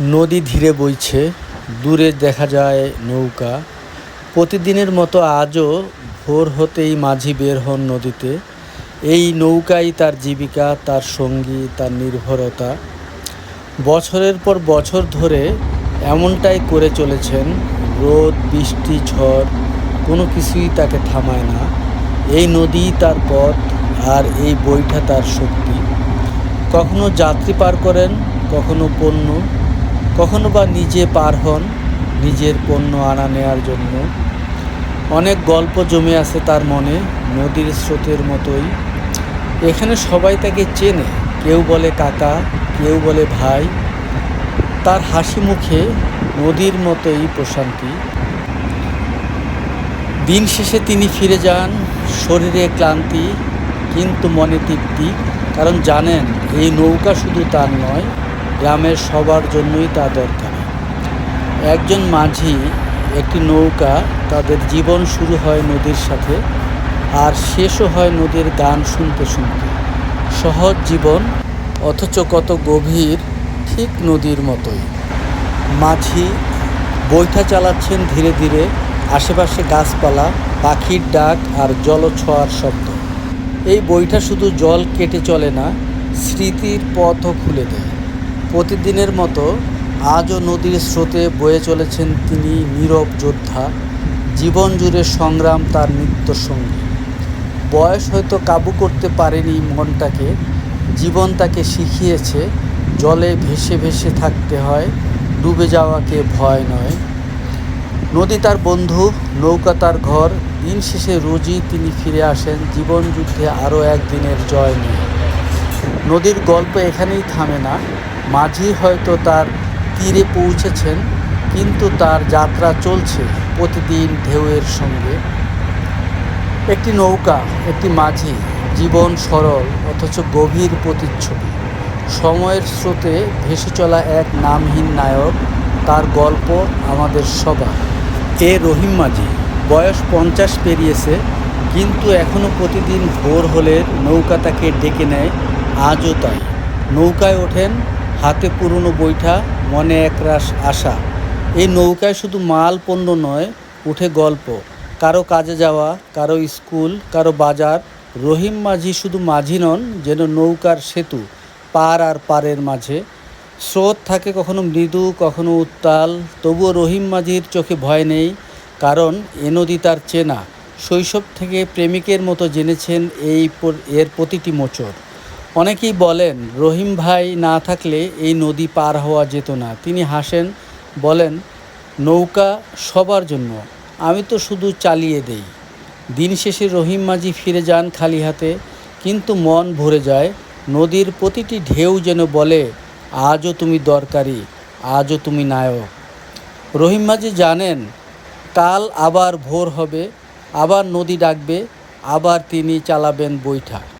নদী ধীরে বইছে, দূরে দেখা যায় নৌকা। প্রতিদিনের মতো আজও ভোর হতেই মাঝি বের হন নদীতে। এই নৌকাই তার জীবিকা, তার সঙ্গী, তার নির্ভরতা। বছরের পর বছর ধরে এমনটাই করে চলেছেন, রোদ, বৃষ্টি, ঝড়, কোনো কিছুই তাকে থামায় না। এই নদীই তার পথ আর এই বইটা তার শক্তি। কখনো যাত্রী পার করেন, কখনো পণ্য। কখনো বা নিজে পার হন, নিজের পণ্য আনা নেয়ার জন্য। অনেক গল্প জমে আছে তার মনে, নদীর স্রোতের মতোই। এখানে সবাই তাকে চেনে, কেউ বলে কাকা, কেউ বলে ভাই। তার হাসি মুখে নদীর মতোই প্রশান্তি। দিন শেষে তিনি ফিরে যান, শরীরে ক্লান্তি, কিন্তু মনে তৃপ্তি, কারণ জানেন, এই নৌকা শুধু তার নয় গ্রামের সবার জন্যই তা দরকার। একজন মাঝি, একটি নৌকা, তাদের জীবন শুরু হয় নদীর সাথে আর শেষও হয় নদীর গান শুনতে শুনতে। সহজ জীবন, অথচ কত গভীর, ঠিক নদীর মতোই। মাঝি বৈঠা চালাচ্ছেন ধীরে ধীরে, আশেপাশে গাছপালা, পাখির ডাক আর জলছোঁয়ার শব্দ। এই বইটা শুধু জল কেটে চলে না, স্মৃতির পথও খুলে দেয়। প্রতিদিনের মতো আজও নদীর স্রোতে বয়ে চলেছেন তিনি নীরব যোদ্ধা। জীবন জুড়ে সংগ্রাম তার নিত্য সঙ্গী বয়স হয়তো কাবু করতে পারেনি মনটাকে, জীবন তাকে শিখিয়েছে, জলে ভেসে ভেসে থাকতে হয়, ডুবে যাওয়াকে ভয় নয়। নদী তার বন্ধু, নৌকা তার ঘর, দিন শেষে রোজই তিনি ফিরে আসেন জীবন যুদ্ধে আরও একদিনের জয় নিয়ে। নদীর গল্প এখানেই থামে না। মাঝি হয়তো তার তীরে পৌঁছেছেন, কিন্তু তার যাত্রা চলছে প্রতিদিন ঢেউয়ের সঙ্গে। একটি নৌকা, একটি মাঝি, জীবন সরল অথচ গভীর প্রতিচ্ছবি। সময়ের স্রোতে ভেসে চলা এক নামহীন নায়ক, তার গল্প আমাদের সবার। এ রহিম মাঝি, বয়স পঞ্চাশ পেরিয়েছে, কিন্তু এখনও প্রতিদিন ভোর হলে নৌকা তাকে ডেকে নেয়, আজও তাই। নৌকায় ওঠেন হাতে পুরনো বৈঠা, মনে একরাশ আশা। এই নৌকায় শুধু মাল পণ্য নয়, উঠে গল্প। কারও কাজে যাওয়া, কারও স্কুল, কারও বাজার, রহিম মাঝি শুধু মাঝি নন, যেন নৌকার সেতু, পার আর পারের মাঝে। স্রোত থাকে কখনো মৃদু, কখনো উত্তাল, তবুও রহিম মাঝির চোখে ভয় নেই, কারণ এ নদী তার চেনা। শৈশব থেকে প্রেমিকের মতো জেনেছেন এই এর প্রতিটি মোচড় অনেকেই বলেন, রহিম ভাই না থাকলে এই নদী পার হওয়া যেত না। তিনি হাসেন, বলেন, নৌকা সবার জন্য, আমি তো শুধু চালিয়ে দেই। দিন শেষে রহিম মাঝি ফিরে যান খালি হাতে, কিন্তু মন ভরে যায়, নদীর প্রতিটি ঢেউ যেন বলে, আজও তুমি দরকারি, আজও তুমি নায়ক। রহিম মাঝি জানেন, কাল আবার ভোর হবে, আবার নদী ডাকবে, আবার তিনি চালাবেন বৈঠা।